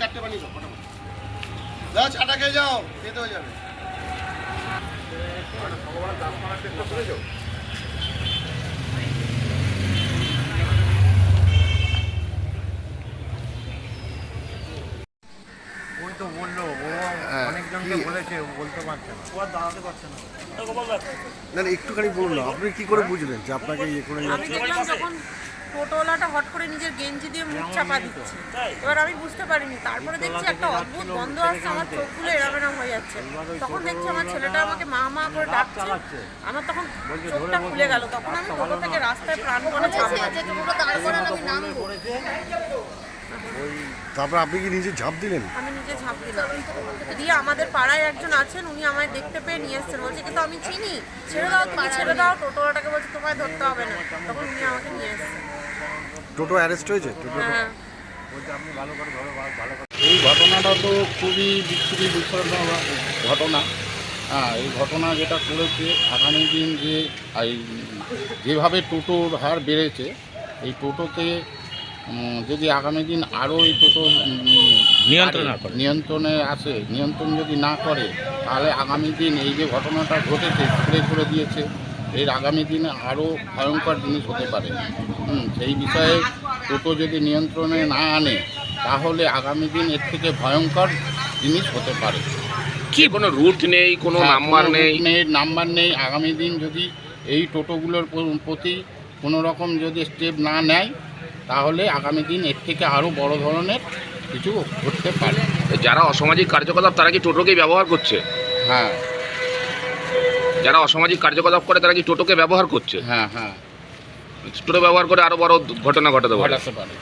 চারটে বানিয়ে দাও যাও চাটা খেয়ে যাও খেতে হয়ে যাবে। ওই তো বলল ও হ্যাঁ, অনেকজনকে বলেছে ও বলতে পারছে না। ও দাঁড়াতে পারছে না। না না একটুখানি বলুন আপনি কি করে বুঝলেন যে আপনাকে ইয়ে করে আমি যাচ্ছে দেখলাম যখন টোটোওয়ালাটা হট করে নিজের গেঞ্জি দিয়ে মুখ চাপা দিচ্ছে। এবার আমি বুঝতে পারিনি তারপরে দেখছি একটা অদ্ভুত গন্ধ আসছে আমার চোখগুলো এরম এরম হয়ে যাচ্ছে। তখন দেখছি আমার ছেলেটা আমাকে মা মা করে ডাকছে। আমার তখন চোখটা খুলে গেল। তখন আমি টোটো থেকে রাস্তায় প্রাণ প্রাণপণে চাপলাম তারপর আপনি কি নিজে ঝাঁপ দিলেন? আমি নিজে ঝাঁপ দিলাম। দিয়ে আমাদের পাড়ায় একজন আছেন উনি আমায় দেখতে পেয়ে নিয়ে এসছেন। বলছে কিন্তু আমি চিনি। ছেড়ে দাও তুমি ছেড়ে দাও। টোটোওয়ালাটাকে বলছে তোমায় ধরতে হবে না। তখন উনি আমাকে নিয়ে এসছেন। টোটো অ্যারেস্ট হয়েছে? টোটো হ্যাঁ। এই ঘটনাটা তো খুবই বিচ্ছুরি বিষয়জনক ঘটনা। হ্যাঁ এই ঘটনা যেটা করেছে আগামী দিন যে এই যেভাবে টোটোর হার বেড়েছে এই টোটোতে যদি আগামী দিন আরও এই টোটো নিয়ন্ত্রণ। নিয়ন্ত্রণে আসে নিয়ন্ত্রণ যদি না করে তাহলে আগামী দিন এই যে ঘটনাটা ঘটেছে স্প্রে করে দিয়েছে এর আগামী দিনে আরও ভয়ঙ্কর জিনিস হতে পারে। হুম, সেই বিষয়ে টোটো যদি নিয়ন্ত্রণে না আনে তাহলে আগামী দিন এর থেকে ভয়ঙ্কর জিনিস হতে পারে। কি কোনো রুট নেই কোনো হ্যাঁ, নাম্বার নেই? নেই নাম্বার নেই। আগামী দিন যদি এই টোটোগুলোর প্রতি কোনো রকম যদি স্টেপ না নেয় তাহলে আগামী দিন এর থেকে আরও বড় ধরনের কিছু ঘটতে পারে। যারা অসামাজিক কার্যকলাপ তারা কি টোটোকে ব্যবহার করছে? হ্যাঁ। যারা অসামাজিক কার্যকলাপ করে তারা কি টোটোকে ব্যবহার করছে? হ্যাঁ হ্যাঁ। টোটো ব্যবহার করে আরও বড় ঘটনা ঘটাতে পারে। ঘটাতে পারে।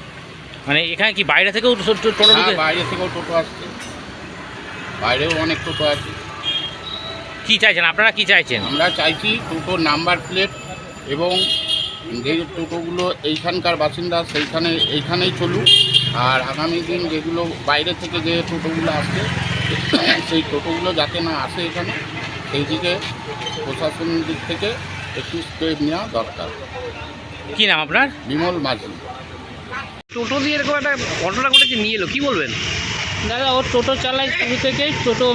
মানে এখানে কি বাইরে থেকেও টোটো হ্যাঁ বাইরে থেকেও টোটো আসছে। বাইরেও অনেক টোটো আছে। কি চাইছেন? আপনারা কি চাইছেন? আমরা চাইছি টোটোর নাম্বার প্লেট এবং যে টোটোগুলো এইখানকার বাসিন্দা সেইখানে এইখানেই চলুক। আর আগামী দিন যেগুলো বাইরে থেকে যে টোটোগুলো আসছে সেই টোটোগুলো যাতে না আসে এখানে সেই দিকে প্রশাসনের দিক থেকে একটু স্টেপ নেওয়া দরকার। কি নাম আপনার? বিমল মাঝি। টোটো দিয়ে এরকম একটা ঘটনা ঘটেছে নিয়ে এলো কী বলবেন? দাদা ও টোটো চালায় শুরু থেকে টোটো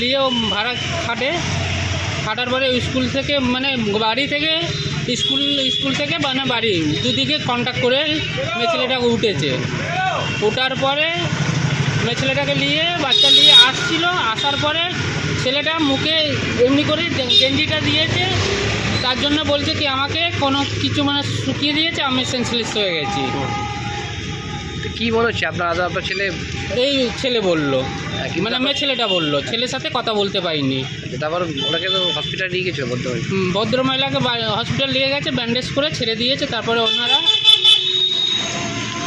নিয়ে ভাড়া খাটে। খাটার পরে স্কুল থেকে মানে বাড়ি থেকে স্কুল স্কুল থেকে মানে বাড়ি। দুদিকে কন্ট্যাক্ট করে মেয়ে উঠেছে। ওঠার পরে মেয়ে ছেলেটাকে নিয়ে বাচ্চা নিয়ে আসছিল। আসার পরে ছেলেটা মুখে এমনি করে গেঞ্জিটা দিয়েছে। তার জন্য বলছে কি, আমাকে কোনো কিছু মানে শুকিয়ে দিয়েছে, আমি সেন্সলেস হয়ে গেছি। তো কি মনে হচ্ছে? আপনার আদা আপনার ছেলে? এই ছেলে বলল। কিন্তু মানে আমার ছেলেটা বলল। ছেলের সাথে কথা বলতে পারিনি। তারপর ওনাকে তো হসপিটাল নিয়ে গেছে বলতে পারি হুম, ভদ্রমহিলাকে হসপিটাল নিয়ে গেছে ব্যান্ডেজ করে ছেড়ে দিয়েছে তারপরে ওনারা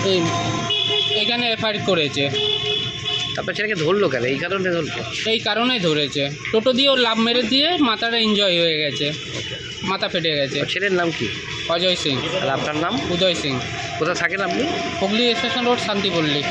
এই এখানে এফআইআর করেছে। আপনার ছেলেকে ধরলো কেন? এই কারণে ধরলো? এই কারণেই ধরেছে। টোটো দিয়ে ওর লাভ মেরে দিয়ে মাথাটা এনজয় হয়ে গেছে। মাথা ফেটে গেছে। ছেলের নাম কি? অজয় সিং। আর আপনার নাম? উদয় সিং। কোথায় থাকেন আপনি? Hooghly station road Shantipalli.